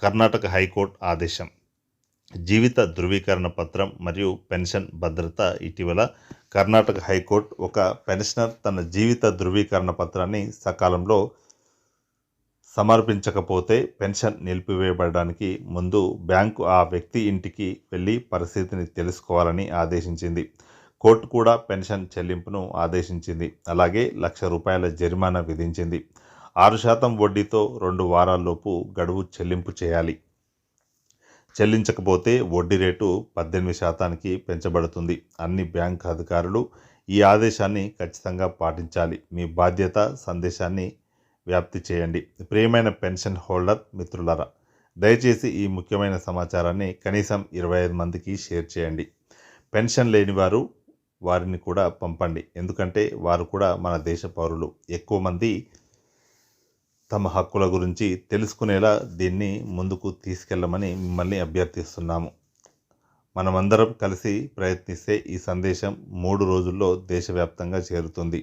Karnataka high court ఆదేశం. జీవిత ధృవీకరణ పత్రం మరియు పెన్షన్ భద్రత ఇటీవల కర్ణాటక హైకోర్టు ఒక పెన్షనర్ తన జీవిత ధృవీకరణ పత్రాన్ని సకాలంలో సమర్పించకపోతే పెన్షన్ నిలిపివేయబడడానికి ముందు బ్యాంకు ఆ వ్యక్తి ఇంటికి వెళ్ళి పరిస్థితిని తెలుసుకోవాలని ఆదేశించింది. కోర్టు కూడా పెన్షన్ చెల్లింపును ఆదేశించింది. అలాగే లక్ష రూపాయల జరిమానా విధించింది. ఆరు శాతం వడ్డీతో రెండు వారాల్లోపు గడువు చెల్లింపు చేయాలి. చెల్లించకపోతే వడ్డీ రేటు పద్దెనిమిది శాతానికి పెంచబడుతుంది. అన్ని బ్యాంక్ అధికారులు ఈ ఆదేశాన్ని ఖచ్చితంగా పాటించాలి. మీ బాధ్యత సందేశాన్ని వ్యాప్తి చేయండి. ప్రియమైన పెన్షన్ హోల్డర్ మిత్రులరా దయచేసి ఈ ముఖ్యమైన సమాచారాన్ని కనీసం ఇరవై ఐదు మందికి షేర్ చేయండి. పెన్షన్ లేని వారు వారిని కూడా పంపండి. ఎందుకంటే వారు కూడా మన దేశ పౌరులు. ఎక్కువ మంది తమ హక్కుల గురించి తెలుసుకునేలా దీన్ని ముందుకు తీసుకెళ్ళమని మిమ్మల్ని అభ్యర్థిస్తున్నాము. మనమందరం కలిసి ప్రయత్నిస్తే ఈ సందేశం మూడు రోజుల్లో దేశవ్యాప్తంగా చేరుతుంది.